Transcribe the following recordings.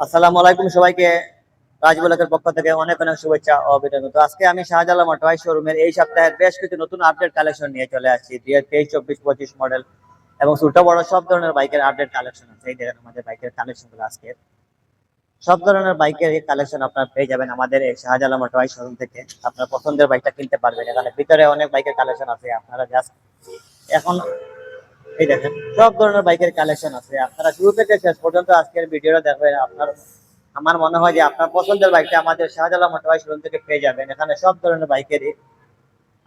আসসালামু আলাইকুম সবাইকে। রাজবুলকের পক্ষ থেকে অনেক অনেক শুভেচ্ছা অভিনন্দন। তো আজকে আমি শাহজালাল অটোয়াই শোরুমের এই সপ্তাহের বেশ কিছু নতুন আপডেট কালেকশন নিয়ে চলে আসছি। দুই হাজার চব্বিশ, পঁচিশ মডেল এবং ছোট বড় সব ধরনের বাইকের আপডেট কালেকশন আছে। এই দেখেন আমাদের বাইকের কালেকশনগুলো আজকে। সব ধরনের বাইকের এই কালেকশন আপনারা পেয়ে যাবেন আমাদের এই শাহজালাল টয় শোরুম থেকে। আপনার পছন্দের বাইকটা কিনতে পারবেন। এখানে ভিতরে অনেক বাইকের কালেকশন আছে। আপনারা জাস্ট এখন এই দেখেন, সব ধরনের বাইকের কালেকশন আছে। আপনারা শুরু থেকে শেষ পর্যন্ত আজকের ভিডিওটা দেখবেন। আপনার, আমার মনে হয় যে আপনার পছন্দের বাইকটা আমাদের শাহজালাল মোটরবাই শোরুম থেকে পেয়ে যাবেন। এখানে সব ধরনের বাইকেরই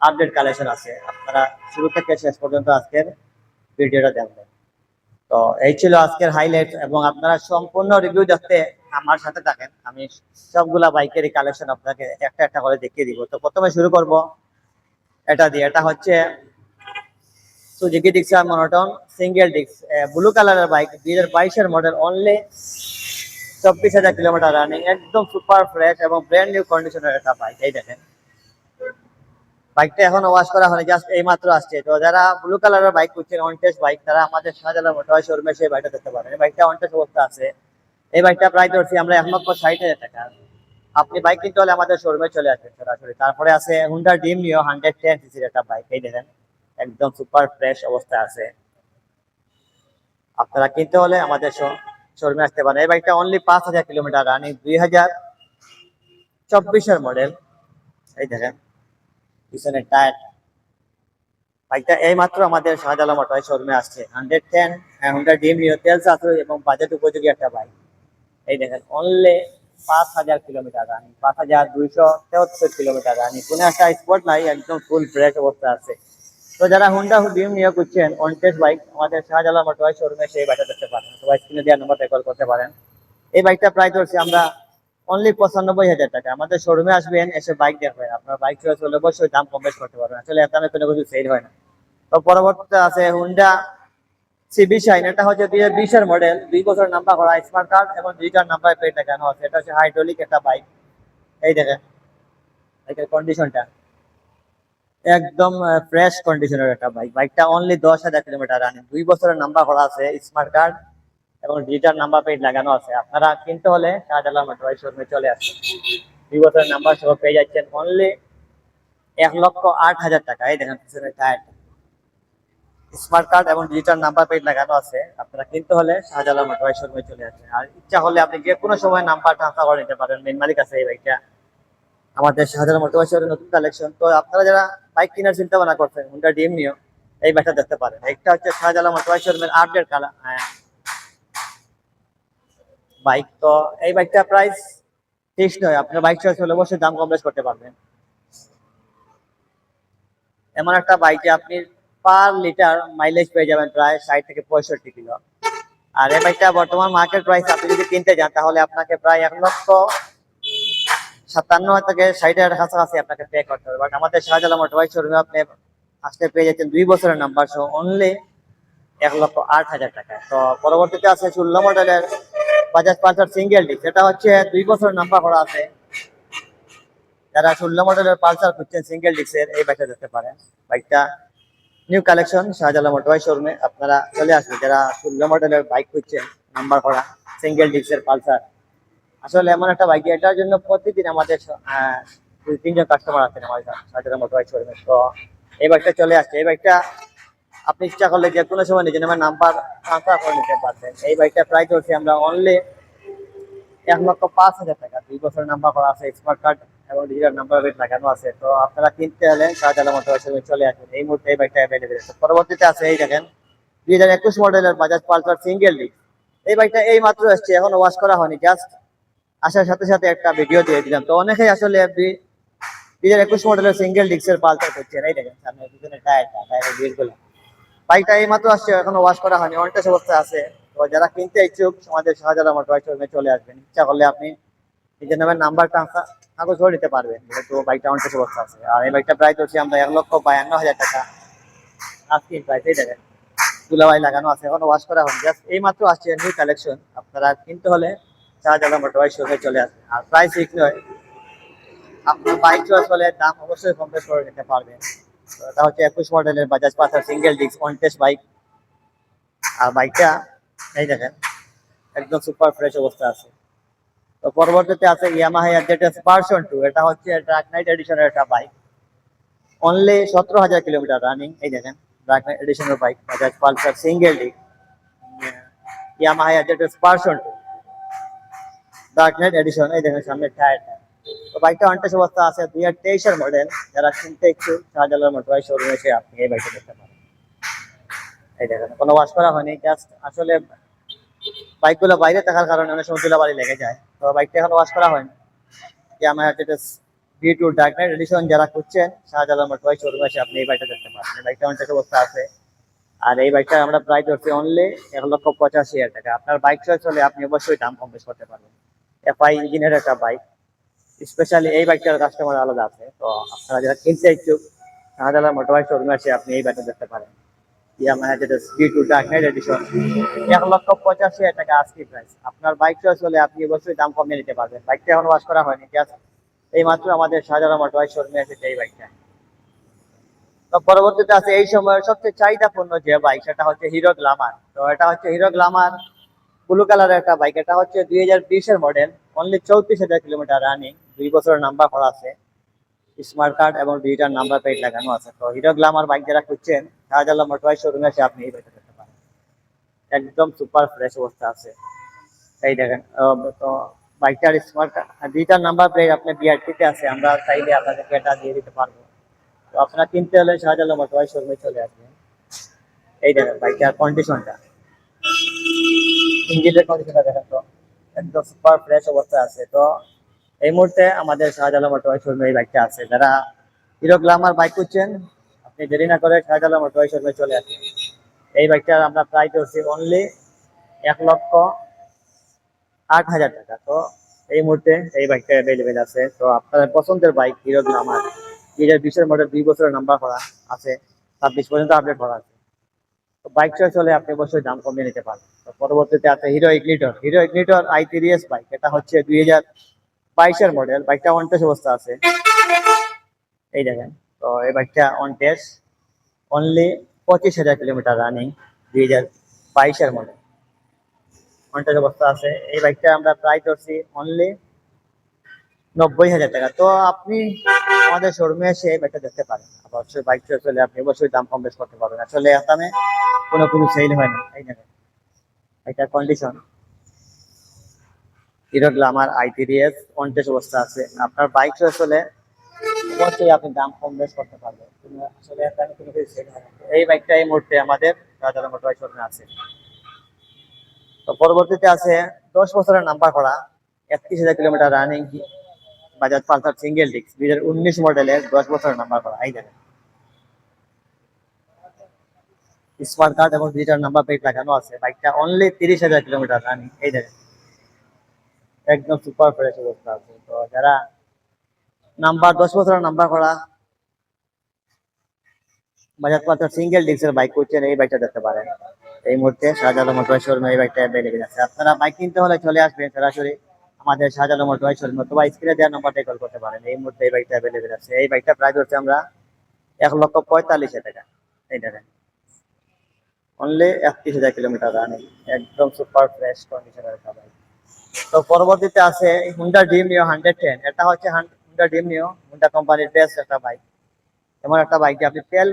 আপডেট কালেকশন আছে। আপনারা শুরু থেকে শেষ পর্যন্ত আজকের ভিডিওটা দেখবেন। তো এই ছিল আজকের হাইলাইট এবং আপনারা সম্পূর্ণ রিভিউ দেখতে আমার সাথে থাকেন। আমি সবগুলা বাইকেরই কালেকশন আপনাকে একটা একটা করে দেখিয়ে দিব। তো প্রথমে শুরু করব। এটা দিয়ে, এটা হচ্ছে সুজুকি ডিক্সার মনোটন সিঙ্গেল ডিক্স ব্লু কালারের বাইক দুই হাজার বাইশের মডেল অনলি চব্বিশ হাজার কিলোমিটার রানিং একদম সুপার ফ্রেশ এবং ব্র্যান্ড নিউ কন্ডিশনের একটা বাইক এই দেখেন। বাইকটা এখনও ওয়াশ করা হয়নি জাস্ট এই মাত্র আসছে। তো যারা ব্লু কালারের বাইক খুঁজছেন অনটেস্ট বাইক তারা আমাদের শাহজালাল মোটর শোরুমে সেই বাইকটা দেখতে পারেন। এই বাইকটা অনটেস্ট অবস্থা আছে। এই বাইকটা প্রায় ধরছি আমরা এক লক্ষ ষাট হাজার টাকা। আপনি বাইক কিনতে হলে আমাদের শোরুমে চলে আসবেন সরাসরি। তারপরে আছে হুন্ডা ডিম নিও হান্ড্রেড টেন সিসির একটা বাইক এই দেখেন। একদম সুপার ফ্রেশ অবস্থায় আছে। আপনারা কিনতে হলে আমাদের শোরুমে আসতে পারেন। এই বাইকটা অনলি পাঁচ হাজার কিলোমিটার রানিং দুই হাজার চব্বিশের মডেল এই দেখেন, পিছনের টায়ার বাইকটা এই মাত্র আমাদের শাহজালাল মোটর শোরুমে আসছে। হান্ড্রেড টেন হুন্ডা ডিম নিও তেল চাতুরি এবং বাজেট উপযোগী একটা বাইক এই দেখেন অনলি পাঁচ হাজার কিলোমিটার রানিং পাঁচ হাজার দুইশো তেহত্তর কিলোমিটার রানিং কোনো একটা স্পট নাই, একদম ফুল ফ্রেশ অবস্থা আছে। তো যারা হুন্ডা ডিম নিয়ে করছেন অনটেস্ট বাইক আমাদের শাহজালাল মোটর শোরুমে সেই বাইকটা দেখতে পারেন। সবাই স্ক্রিনে দেওয়ার নম্বরটা কল করতে পারেন। এই বাইকটা প্রায় ধরছি আমরা অনলি পঁচানব্বই হাজার টাকা। আমাদের শোরুমে আসবেন, এসে বাইক দেখবেন। আপনার বাইক চলে চলে অবশ্যই দাম কম বেশ করতে পারবেন। আসলে এত কোনো কিছু সেল হয় না। তো পরবর্তীতে আছে হুন্ডা সিবি শাইন এটা হচ্ছে দুই হাজার বিশের মডেল দুই বছর নাম্বার করা স্মার্ট কার্ড এবং দুইটার নাম্বার পেয়ে দেখানো আছে। এটা হচ্ছে হাইড্রোলিক একটা বাইক এই দেখেন। বাইকের কন্ডিশনটা একদম ফ্রেশ কন্ডিশনের একটা বাইক বাইকটা অনলি দশ হাজার কিলোমিটার রানিং দুই বছরের নাম্বার করা আছে স্মার্ট কার্ড এবং ডিজিটাল নাম্বার প্লেট লাগানো আছে। আপনারা কিনতে হলে শাহজালাল মোটরবাই শোরুমে চলে আসবেন দুই বছরের নাম্বার সহ পেয়ে যাচ্ছেন অনলি এক লক্ষ আট হাজার টাকা। এই দেখেন পিছনের টায়ারটা স্মার্ট কার্ড এবং ডিজিটাল নাম্বার প্লেট লাগানো আছে। আপনারা কিনতে হলে শাহজালাল মোটরবাই শোরুমে চলে আসবেন আর ইচ্ছা হলে আপনি যে কোনো সময় নাম্বার ট্রান্সফার করে নিতে পারেন। মেন মালিক আছে এই বাইকটা আমাদের মোটরবাই শোরুমের নতুন কালেকশন তো আপনারা যারা বাইক কেনার চিন্তা ভাবনা করছেন হুন্ডা ডিম নিও, এই বাইকটা দেখতে পারেন। একটা হচ্ছে মোটরবাই শোরুমের আপডেট কালার বাইক তো, এই বাইকটা প্রাইস ফিক্স নয়। আপনার বাইক চয়েস হলে অবশ্যই দাম কম বেশ করতে পারবেন। এমন একটা বাইকে আপনি পার লিটার মাইলেজ পেয়ে যাবেন প্রায় ষাট থেকে পঁয়ষট্টি কিলো। আর এই বাইকটা বর্তমান মার্কেট প্রাইস আপনি যদি কিনতে যান, তাহলে আপনাকে প্রায় এক লক্ষ সাতান্ন থেকে ষাট হাজার কাছাকাছি আপনাকে পে করতে হবে। বাট আমাদের শাহজালাল মোটরবাইক শোরুমে আপনি আসতে পেয়ে যাচ্ছেন দুই বছরের নাম্বার সহ অনলি এক লক্ষ আট হাজার টাকা। তো পরবর্তীতে আছে ষোলো মডেলের বাজাজ পালসার সিঙ্গেল ডিস্ক এটা হচ্ছে দুই বছরের নাম্বার করা আছে। যারা ষোলো মডেলের পালসার খুঁজছেন সিঙ্গেল ডিস্কের এই বাইকটা দেখতে পারেন। বাইকটা নিউ কালেকশন শাহজালাল মোটরবাই শোরুমে আপনারা চলে আসবেন, যারা ষোলো মডেলের বাইক খুঁজছেন নাম্বার করা সিঙ্গেল ডিস্কের পালসার আসলে এমন একটা বাইক, এটার জন্য প্রতিদিন আমাদের তিনজন কাস্টমার আছেন আমাদের শাহজালাল মোটরবাই শোরুমে তো এই বাইকটা চলে আসছে। এই বাইকটা আপনি ইচ্ছা করলে যে কোনো সময় নিজের নামে নাম্বার ট্রান্সফার করে নিতে পারবেন। এই বাইকটা প্রায় করছি আমরা অনলি এক লক্ষ পাঁচ হাজার টাকা। দুই বছরের নাম্বার করা আছে স্মার্ট কার্ড এবং ডিজিটাল নাম্বার প্লেট লাগানো আছে। তো আপনারা কিনতে হলে মোটর শোরুমে চলে আসবেন। এই মুহূর্তে এই বাইকটা অ্যাভেলেবেল আছে। পরবর্তীতে আছে এই দেখেন, দুই হাজার একুশ মডেলের বাজাজ পালসার সিঙ্গেল ডিস্ক এই বাইকটা এই মাত্র এসছে এখন ওয়াশ করা হয়নি জাস্ট আসার সাথে সাথে একটা ভিডিও দিয়ে দিলাম। তো অনেকেই আসলে দুই হাজার একুশ মডেলের সিঙ্গেল ডিস্কের পালসার করছেন। এই দেখেন, সামনে পিছনে টায়ারটা টায়ারের বিলগুলো বাইকটা এই মাত্র আসছে, এখনও ওয়াশ করা হয়নি অনেকটা অবস্থা আছে। তো যারা কিনতে ইচ্ছুক আমাদের শাহজালাল মোটর শোরুমে চলে আসবেন। ইচ্ছা করলে আপনি নিজের নামের নাম্বার ট্রান্সফার কাগজ করে নিতে পারবেন। যেহেতু বাইকটা অনেকটা অবস্থা আছে। আর এই বাইকটা প্রায় করছি আমরা এক লক্ষ বায়ান্ন হাজার টাকা। আজকে প্রাইস এই দেখেন। তুলাবাই লাগানো আছে, এখনও ওয়াশ করা হয়নি। জাস্ট এই মাত্র আসছে নিউ কালেকশন আপনারা কিনতে হলে শাহজালাল মোটর শোরুমে চলে আসবেন আর প্রাইস ঠিক নয়। আপনার বাইক হলে দাম অবশ্যই কম বেশ করে নিতে পারবেন। এটা হচ্ছে একুশ মডেলের Bajaj Pulsar single disc test bike আর বাইকটা এই দেখেন, একদম সুপার ফ্রেশ অবস্থা আছে। তো পরবর্তীতে আছে ইয়ামাহা এফজেডএস ভার্সন টু এটা হচ্ছে ট্রাক নাইট এডিশনের একটা বাইক অনলি সতেরো হাজার কিলোমিটার রানিং এই দেখেন dark knight এডিশনের bike Bajaj Pulsar single disc Yamaha FZS version two dark knight edition এই দেখেন সামনে টায়ারটা তো বাইকটা অনটেস অবস্থা আছে, দুই হাজার তেইশের মডেল যারা কিনতে একটু শাহজালাল মোটরবাই শোরুমে এসে আপনি এই বাইকটা দেখতে পারেন। এই দেখেন, কোনো ওয়াশ করা হয়নি জাস্ট আসলে বাইকগুলো বাইরে থাকার কারণে অনেক সময় ধুলাবালি লেগে যায়। তো বাইকটা এখন ওয়াশ করা হয়নি। যে আমার যেটা V two dark knight edition যারা খুঁজছেন শাহজালাল মোটরবাই শোরুমে এসে আপনি এই বাইকটা দেখতে পারেন। এই বাইকটা অনটেস অবস্থা আছে। আর এই বাইকটা আমরা প্রায় ধরছি অনলি এক লক্ষ পঁচাশি হাজার টাকা। আপনার বাইক চলে আপনি অবশ্যই দাম কম বেশ করতে পারবেন। এফআই ইঞ্জিনের একটা বাইক স্পেশালি এই বাইকটার কাস্টমার আলাদা আছে। তো আপনারা যারা কিনতে ইচ্ছুক শাহজালাল মোটরবাইক শোরুমে এসে আপনি এই বাইকটা দেখতে পারেন। এডিশন টাকা আপনার বাইক চয়েস হলে আপনি দাম কমিয়ে নিতে পারবেন। বাইকটা এখন ওয়াশ করা হয়নি এই মাত্র আমাদের শাহজালাল মোটরবাইক এই বাইকটা তো পরবর্তীতে আছে এই সময়ের সবচেয়ে চাহিদাপূর্ণ যে বাইক সেটা হচ্ছে হিরো গ্লামার তো এটা হচ্ছে হিরো গ্লামার ব্লু কালারের একটা বাইক। এটা হচ্ছে দুই হাজার বিশের মডেল অনলি চৌত্রিশ হাজার কিলোমিটার রানিং দুই বছরের নাম্বার করা আছে। স্মার্ট কার্ড এবং ডিজিটাল নাম্বার প্লেট লাগানো আছে। তো হিরো গ্লামার বাইক যারা খুঁজছেন শাহজালাল মোটরবাইক শোরুমে এসে আপনি এই বাইকটা দেখতে পারেন। একদম সুপার ফ্রেশ অবস্থা আছে। এই দেখেন তো বাইকটার স্মার্ট ডিজিটাল নাম্বার প্লেট আপনার বিআরটিতে আছে, আমরা চাইলে আপনাদেরকে এটা দিয়ে দিতে পারব। তো আপনারা কিনতে হলে শাহজালাল মোটরবাইক শোরুমে চলে আসবেন। এই দেখেন বাইকটার কন্ডিশনটা ইঞ্জিনের কন্ডিশনটা দেখেন তো। একদম সুপার ফ্রেশ অবস্থা আছে তো। এই মুহূর্তে আমাদের শাহজালাল মোটরবাইক শোরুমে এই বাইকটা আছে। যারা হিরো গ্লামার বাইক করছেন আপনি দেরি না করে শাহজালাল মোটরবাইক শোরুমে চলে আসেন। এই বাইকটার আমরা প্রাইস করছি অনলি এক লক্ষ আট হাজার টাকা। তো এই মুহূর্তে এই বাইকটা অ্যাভেলেবেল আছে। তো আপনার পছন্দের বাইক হিরো গ্লামার দুই হাজার বিশের মডেল দুই বছরের নাম্বার করা আছে। ছাব্বিশ পর্যন্ত আপডেট করা আছে। তো বাইক চয়েস হলে আপনি অবশ্যই দাম কমিয়ে নিতে পারেন। পরবর্তীতে আছে Hero Ignitor Hero Ignitor I three S bike এটা হচ্ছে দুই হাজার বাইশের মডেল বাইকটা অন টেস্ট অবস্থা আছে। এই দেখেন, তো এই বাইকটা অন টেস্ট অনলি পঁচিশ হাজার কিলোমিটার রানিং দুই হাজার বাইশের মডেল অন টেস্ট অবস্থা আছে। এই বাইকটা আমরা প্রায় ধরছি অনলি নব্বই হাজার টাকা। তো আপনি আমাদের শোরুমে এসে বাইকটা দেখতে পারেন। বাইক হলে আপনি অবশ্যই দাম কম বেশ করতে পারবেন। আসলে আসামে কোনো সেল হয় না এই এটা কন্ডিশন হিরো গ্লামার অবস্থা আছে। আপনার বাইক হলে অবশ্যই আপনি দাম কম বেশ করতে পারবেন। আসলে আসামে কোনো কিছু সেল হয় না। এই বাইকটা এই মুহূর্তে আমাদের মোটর শোরুমে আছে। তো পরবর্তীতে আছে দশ বছরের নাম্বার করা, একত্রিশ হাজার kilometre running Bajaj Pulsar single disc দুই হাজার উনিশ মডেলের দশ বছরের নাম্বার করা, এই দেখেন। স্মার্ট কার্ড এবং ডিজিটাল নাম্বার প্লেট লাগানো আছে। বাইকটা অনলি তিরিশ হাজার কিলোমিটার রানিং এই দেখেন। একদম সুপার ফ্রেশ অবস্থা আছে। তো যারা নাম্বার দশ বছরের নাম্বার করা বাজাজ পালসার সিঙ্গেল ডিস্কের বাইক করছেন, এই বাইকটা দেখতে পারেন। এই মুহূর্তে শাহজালাল মোটর শোরুমে এই বাইকটা অ্যাভেলেবেল আছে। আপনারা বাইক কিনতে হলে চলে আসবেন সরাসরি আমাদের শাহজালাল মোটর শোরুম অথবা স্ক্রিনে দেওয়ার নাম্বারটাই কল করতে পারেন। এই মুহূর্তে এই বাইকটা অ্যাভেলেবেল আছে। এই বাইকটা প্রাইস হচ্ছে আমরা এক লক্ষ পঁয়তাল্লিশ টাকা। এই দেখেন। অনলি একত্রিশ হাজার কিলোমিটার রানিং একদম সুপার ফ্রেশ কন্ডিশনের তো পরবর্তীতে আছে হুন্ডা ডিম নিও হান্ড্রেড টেন এটা হচ্ছে হুন্ডা ডিম নিও হুন্ডা কোম্পানির বেস্ট একটা বাইক এমন একটা আপনি তেল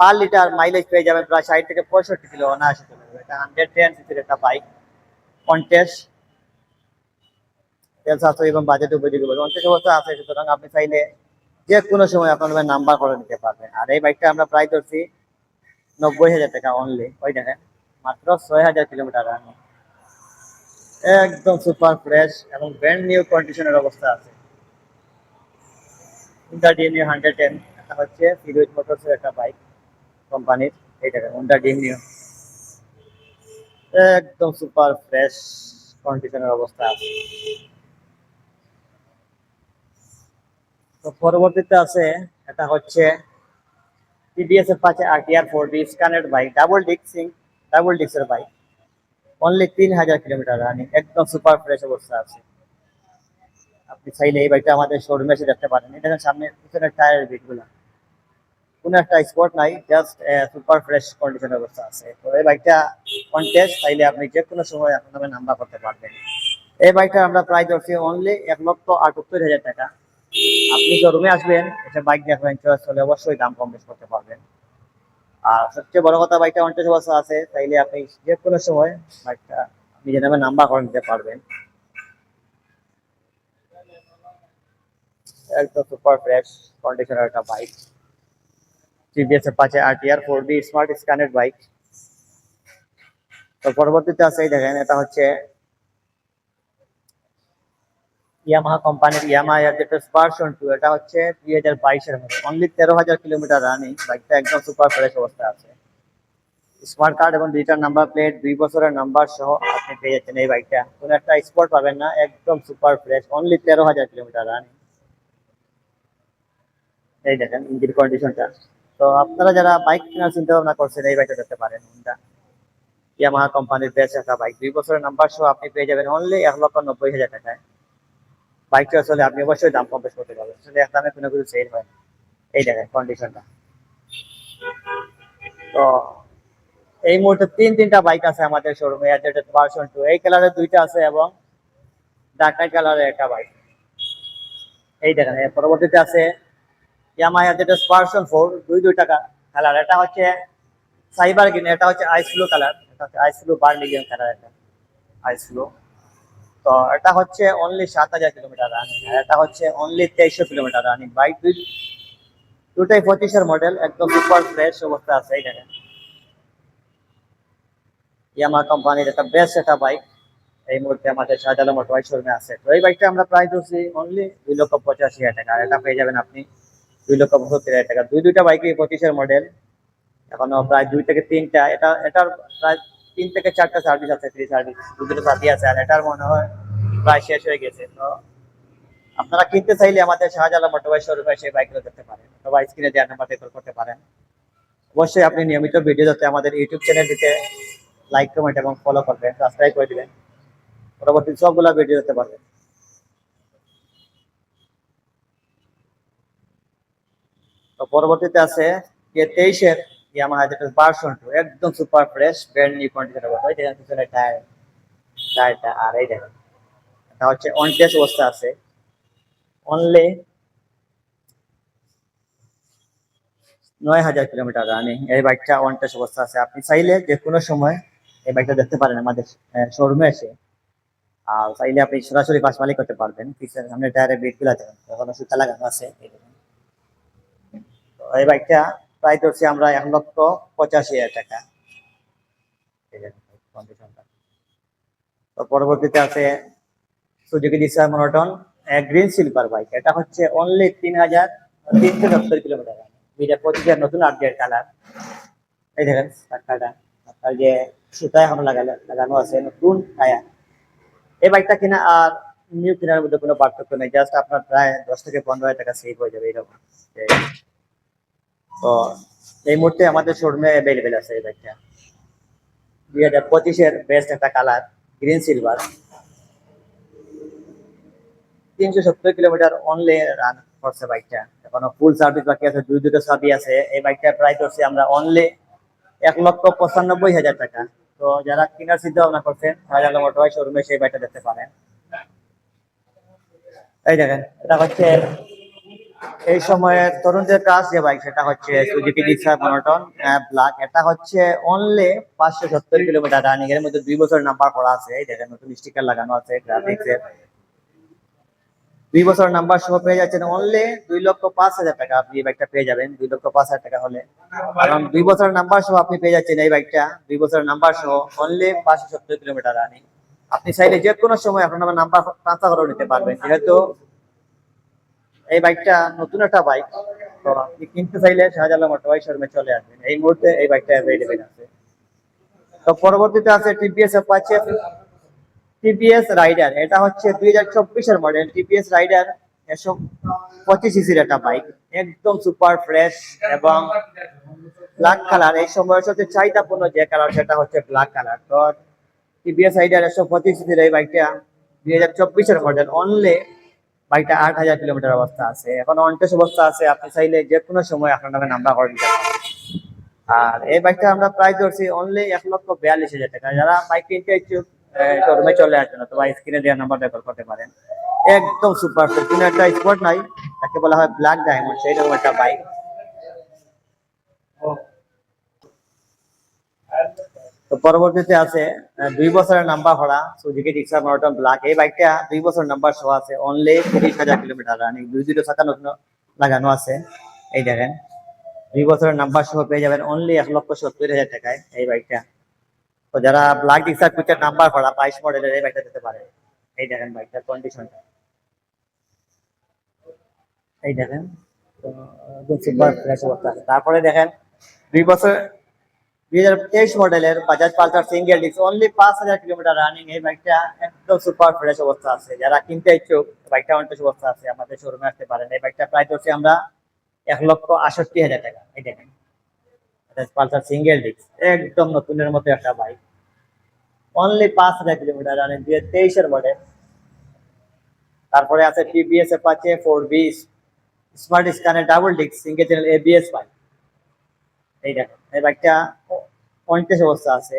পার লিটার মাইলেজ পেয়ে যাবেন প্রায় ষাট থেকে পঁয়ষট্টি কিলো অনায়াসে চলে যাবে। এটা হান্ড্রেড টেন সিসির একটা বাইক কন্টেস্ট তেল স্বাস্থ্য এবং বাজেট উপযোগী অন্টেস অবস্থা আছে, সুতরাং আপনি চাইলে যে কোনো সময় আপনার নাম্বার করে নিতে পারবেন। আর এই বাইকটা আমরা প্রায় ধরছি নব্বই হাজার টাকা অনলি ওই দেখেন। মাত্র ছয় হাজার কিলোমিটার রানি একদম সুপার ফ্রেশ এবং ব্র্যান্ড নিউ কন্ডিশনের অবস্থা আছে। হুন্ডা নিউ হান্ড্রেড টেন এটা হচ্ছে ফিরোজ মোটরসের একটা বাইক কোম্পানির এই দেখেন হুন্ডা নিউ একদম সুপার ফ্রেশ কন্ডিশনের অবস্থা আছে। তো পরবর্তীতে আছে, এটা হচ্ছে টিভিএস এর পাশে আরটিআর ফোর ডি স্কানের বাইক ডাবল ডিক্সিং ডাবল ডিক্সের বাইক অনলি তিন হাজার কিলোমিটার রানিং একদম সুপার ফ্রেশ অবস্থা আছে। আপনি চাইলে এই বাইকটা আমাদের শোরুমে এসে দেখতে পারেন। এটা সামনে পিছনের টায়ারের বিটগুলো কোনো একটা স্পট নাই জাস্ট সুপার ফ্রেশ কন্ডিশনের অবস্থা আছে। তো এই বাইকটা কন্টেস্ট চাইলে আপনি যে কোনো সময় আপনার নামে নাম্বার করতে পারবেন। এই বাইকটা আমরা প্রায় ধরছি অনলি এক লক্ষ আটাত্তর হাজার টাকা। আপনি শোরুমে আসবেন এসে বাইক দেখবেন চয়েস হলে অবশ্যই দাম কম বেশ করতে পারবেন। আর সবচেয়ে বড় কথা বাইকটা অনটেস্ট অবস্থা আছে চাইলে আপনি যে কোনো সময় বাইকটা নিজের নামে নাম্বার করে নিতে পারবেন। একদম সুপার ফ্রেশ কন্ডিশনের একটা বাইক টিভিএস পাচ্ছে আরটিআর ফোর বি স্মার্ট স্ক্যানের বাইক তো পরবর্তীতে আছে দেখেন, এটা হচ্ছে ইয়ামাহা কোম্পানির ইয়ামাহা যেটা ভার্সন টু এটা হচ্ছে দুই হাজার বাইশের মধ্যে অনলি তেরো হাজার কিলোমিটার রানিং বাইকটা একদম সুপার ফ্রেশ অবস্থায় আছে। স্মার্ট কার্ড এবং ডিজিটাল নাম্বার প্লেট দুই বছরের নাম্বার সহ আপনি পেয়ে যাচ্ছেন এই বাইকটা কোনো একটা স্পট পাবেন না, একদম সুপার ফ্রেশ অনলি তেরো হাজার কিলোমিটার রানিং এই দেখেন ইঞ্জিন কন্ডিশনটা তো আপনারা যারা বাইক কেনার চিন্তা ভাবনা করছেন, এই বাইকটা দেখতে পারেন হোন্ডা ইয়ামাহা কোম্পানির বেস্ট একটা বাইক দুই বছরের নাম্বার সহ আপনি পেয়ে যাবেন অনলি এক লক্ষ নব্বই হাজার টাকায়। বাইকটা আসলে আপনি অবশ্যই দাম কম বেশ করতে পারবেন। আসলে এক দামে কোনো কিছু সেল হয় না। এই দেখেন কন্ডিশনটা তো এই মুহূর্তে তিন, তিনটা বাইক আছে আমাদের শোরুমে ভার্সন টু এই কালারের দুইটা আছে এবং ডার্ক নাইট কালারের একটা বাইক। এই দেখেন পরবর্তীতে আছে ইয়ামাহা যেটা ভার্সন ফোর দুই দুই টাকা কালার এটা হচ্ছে সাইবার গ্রিন এটা হচ্ছে আইস ব্লু কালার এটা হচ্ছে আইস ব্লু বার্লিগিয়ান কালার এটা আইস ব্লু তো এটা হচ্ছে অনলি সাত হাজার কিলোমিটার রানিং আর এটা হচ্ছে অনলি তেইশশো কিলোমিটার রানিং বাইক দুই দুটাই পঁচিশের মডেল একদম সুপার ফ্রেশ অবস্থা আছে, এই দেখেন। ইয়ামা কোম্পানির একটা বেস্ট একটা বাইক এই মুহূর্তে আমাদের শাহজালাল মোটর শোরুমে আছে। তো এই বাইকটা আমরা প্রায় ধরছি অনলি দুই লক্ষ পঁচাশি হাজার টাকা। আর এটা পেয়ে যাবেন আপনি দুই লক্ষ পঁচাত্তর হাজার টাকা। দুই দুইটা বাইকই পঁচিশের মডেল এখনও প্রায় দুই থেকে তিনটা। এটা, এটার প্রায় তিন থেকে চারটা সার্ভিস আছে ফ্রি সার্ভিস দুটো সাথী আছে, আর এটার মনে হয় প্রায় শেষ হয়ে গেছে। তো আপনারা কিনতে চাইলে আমাদের শাহজালাল মোটরবাই শোরুমে সেই বাইকগুলো দেখতে পারেন। অথবা স্ক্রিনে দেওয়ার নাম্বার কল করতে পারেন। অবশ্যই আপনি নিয়মিত ভিডিও যাতে আমাদের ইউটিউব চ্যানেলটিতে লাইক কমেন্ট এবং ফলো করবেন সাবস্ক্রাইব করে দিবেন। পরবর্তী সবগুলো ভিডিও দেখতে পারবেন। তো পরবর্তীতে আছে যে তেইশের ইয়ামাহা যেটা ভার্সন টু একদম সুপার ফ্রেশ ব্র্যান্ড নিউ কন্ডিশনের অবস্থা ওই দেখেন পিছনে টায়ার টায়ারটা আর এই দেখেন। এটা হচ্ছে অন টেস্ট অবস্থা আছে। অনলি নয় হাজার কিলোমিটার রানিং। এই বাইকটা অন টেস্ট অবস্থা আছে। আপনি চাইলে যে কোনো সময় এই বাইকটা দেখতে পারেন আমাদের শোরুমে এসে। আর চাইলে আপনি সরাসরি পাশ মালিক করতে পারবেন। পিছনে সামনে টায়ারে বিটগুলা দেবেন এখনও সুতা লাগানো আছে। এই বাইকটা প্রায় ধরছি আমরা এক লক্ষ পঁচাশি হাজার টাকা। তো পরবর্তীতে আছে সুজুকি ডিসার মনোটন গ্রিন সিলভার বাইক। এটা হচ্ছে অনলি তিন হাজার তিনশো সত্তর কিলোমিটার। পঁচিশের নতুন আপডেট কালার এই দেখেন আর যে সুতা এখন লাগানো লাগানো আছে নতুন টায়ার এই বাইকটা কিনা আর নিউ কেনার মধ্যে কোনো পার্থক্য নেই। জাস্ট আপনার প্রায় দশ থেকে পনেরো হাজার টাকা সেভ হয়ে যাবে এরকম। এই- তো এই মুহূর্তে আমাদের শোরুমে অ্যাভেলেবেল আছে, এই বাইকটা দুই হাজার পঁচিশের বেস্ট একটা কালার গ্রিন সিলভার তিনশো সত্তর কিলোমিটার অনলি রান করছে বাইকটা এখনও ফুল সার্ভিস বাকি আছে, দুই দুটো সাবি আছে। এই বাইকটা প্রায় করছি আমরা অনলি এক লক্ষ পঁচানব্বই হাজার টাকা। তো যারা কেনার চিন্তা ভাবনা করছেন হাজার মোটর শোরুমে সেই বাইকটা দেখতে পারেন। এই দেখেন, এটা হচ্ছে এই সময়ের তরুণদের কাজ যে বাইক সেটা হচ্ছে সুজুকি ডিক্সার মনোটন ব্ল্যাক এটা হচ্ছে অনলি পাঁচশো সত্তর কিলোমিটার রানিং এর মধ্যে দুই বছর নাম্বার করা আছে। দেখেন, নতুন স্টিকার লাগানো আছে গ্রাফিক্স এর। দুই বছর নাম্বার সহ পেয়ে যাচ্ছেন অনলি দুই লক্ষ পাঁচ হাজার টাকা। আপনি এই বাইকটা পেয়ে যাবেন, দুই লক্ষ পাঁচ হাজার টাকা হলে। কারণ দুই বছর নাম্বার সহ আপনি পেয়ে যাচ্ছেন এই বাইকটা দুই বছর নাম্বার সহ অনলি পাঁচশো সত্তর কিলোমিটার রানিং আপনি চাইলে যে কোনো সময় আপনার নামে নাম্বার ট্রান্সফার করে নিতে পারবেন। যেহেতু এই বাইকটা নতুন একটা বাইক। তো আপনি কিনতে চাইলে শাহজালাল মোটরবাই শোরুমে চলে আসবেন। এই মুহূর্তে এই বাইকটা অ্যাভেলেবেল আছে। তো পরবর্তীতে আছে টিপিএস অ্যাপাচে টিপিএস রাইডার এটা হচ্ছে দুই হাজার চব্বিশের মডেল টিপিএস রাইডার একশো পঁচিশ সিসির একটা বাইক। একদম সুপার ফ্রেশ এবং ব্ল্যাক কালার এই সময় সবচেয়ে চাহিদাপূর্ণ যে কালার সেটা হচ্ছে ব্ল্যাক কালার তো টিভিএস রাইডার একশো পঁচিশ সিসির এই বাইকটা দুই হাজার চব্বিশের মডেল অনলি বাইকটা আট হাজার কিলোমিটার অবস্থা আছে। এখন অনটেস অবস্থা আছে, আপনি চাইলে যে কোনো সময় আপনার নামে নাম্বার করে দিতে পারেন। আর এই বাইকটা আমরা প্রাইস ধরছি অনলি এক লক্ষ বিয়াল্লিশ হাজার টাকা। যারা বাইক কিনতে ইচ্ছুক শোরুমে চলে আসবেন অথবা স্ক্রিনে দেওয়া নাম্বার ব্যবহার করতে পারেন। একদম সুপার কোনো একটা স্পট নাই, তাকে বলা হয় ব্ল্যাক ডায়মন্ড সেই রকম একটা বাইক তো পরবর্তীতে আছে দুই বছরের নাম্বার ভরা সুজুকি ডিক্সার মনোটন ব্ল্যাক এই বাইকটা দুই বছর নাম্বার সহ আছে অনলি তিরিশ হাজার কিলোমিটার রানিং দুই দুটো চাকা নতুন লাগানো আছে। এই দেখেন, দুই বছরের নাম্বার সহ পেয়ে যাবেন অনলি এক লক্ষ সত্তর হাজার টাকায় এই বাইকটা তো যারা ব্ল্যাক ডিক্সার পিকচার নাম্বার ভরা বাইশ মডেলের এই বাইকটা দিতে পারে, এই দেখেন বাইকটার কন্ডিশনটা এই দেখেন তারপরে দেখেন, দুই বছর দুই হাজার তেইশ মডেলের Bajaj Pulsar single disc only পাঁচ হাজার কিলোমিটার রানিং এই বাইকটা একদম সুপার ফ্রেশ অবস্থা আছে। যারা কিনতে ইচ্ছুক বাইকটা অনেক অবস্থা আছে। আমাদের শোরুমে আসতে পারেন। এই বাইকটা প্রায় ধরছি আমরা এক লক্ষ আষট্টি হাজার টাকা। এই দেখেন। বাজাজ পালসার সিঙ্গেল ডিস্ক একদম নতুনের মতো একটা বাইক অনলি পাঁচ হাজার কিলোমিটার রানিং দুই হাজার তেইশের মডেল তারপরে আছে TVS Apache four V smart স্ক্যানের double disc single channel ABS bike এই দেখেন এই বাইকটা পঞ্চাশ অবস্থা আছে।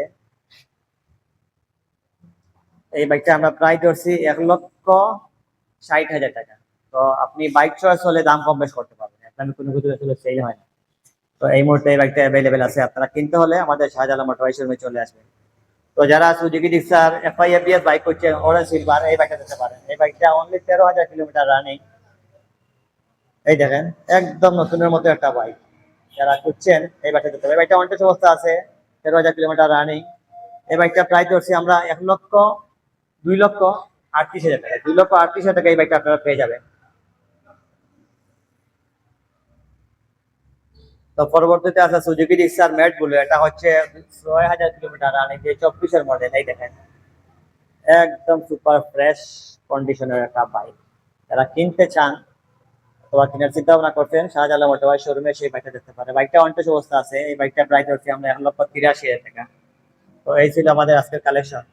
এই বাইকটা আমরা প্রায় ধরছি এক লক্ষ ষাট হাজার টাকা। তো আপনি বাইক চয়েস হলে দাম কম বেশ করতে পারবেন। আমি কোনো কিছু আসলে সেই হয় না। তো এই মুহূর্তে এই বাইকটা অ্যাভেলেবেল আছে। আপনারা কিনতে হলে আমাদের শাহজালাল মোটর শোরুমে চলে আসবেন। তো যারা Suzuki Gixxer FI ABS bike করছে অরেঞ্জ সিলভার এই বাইকটা দিতে পারেন। এই বাইকটা অনলি তেরো হাজার কিলোমিটার রানিং এই দেখেন, একদম নতুনের মতো একটা বাইক যারা খুঁজছেন, এই বাইকটা দিতে হবে। বাইকটা অনেক অবস্থা আছে, তেরো হাজার কিলোমিটার রানিং এই বাইকটা প্রায় ধরছি আমরা এক লক্ষ, দুই লক্ষ আটত্রিশ হাজার টাকা। দুই লক্ষ আটত্রিশ হাজার টাকা এই বাইকটা আপনারা পেয়ে যাবেন। তো পরবর্তীতে আছে সুজুকি রিক্সার ম্যাটগুলো এটা হচ্ছে ছয় হাজার কিলোমিটার রানিং যে চব্বিশের মডেল এই দেখেন। একদম সুপার ফ্রেশ কন্ডিশনের একটা বাইক যারা কিনতে চান অথবা কেনার চিন্তা ভাবনা করছেন, শাহজালাল মোটরবাই শোরুমে সেই বাইকটা দেখতে পারে। বাইকটা অন্টেস অবস্থা আছে, এই বাইকটা প্রাইস হচ্ছে আমরা এক লক্ষ তিরাশি হাজার টাকা। তো এই ছিল আমাদের আজকের কালেকশন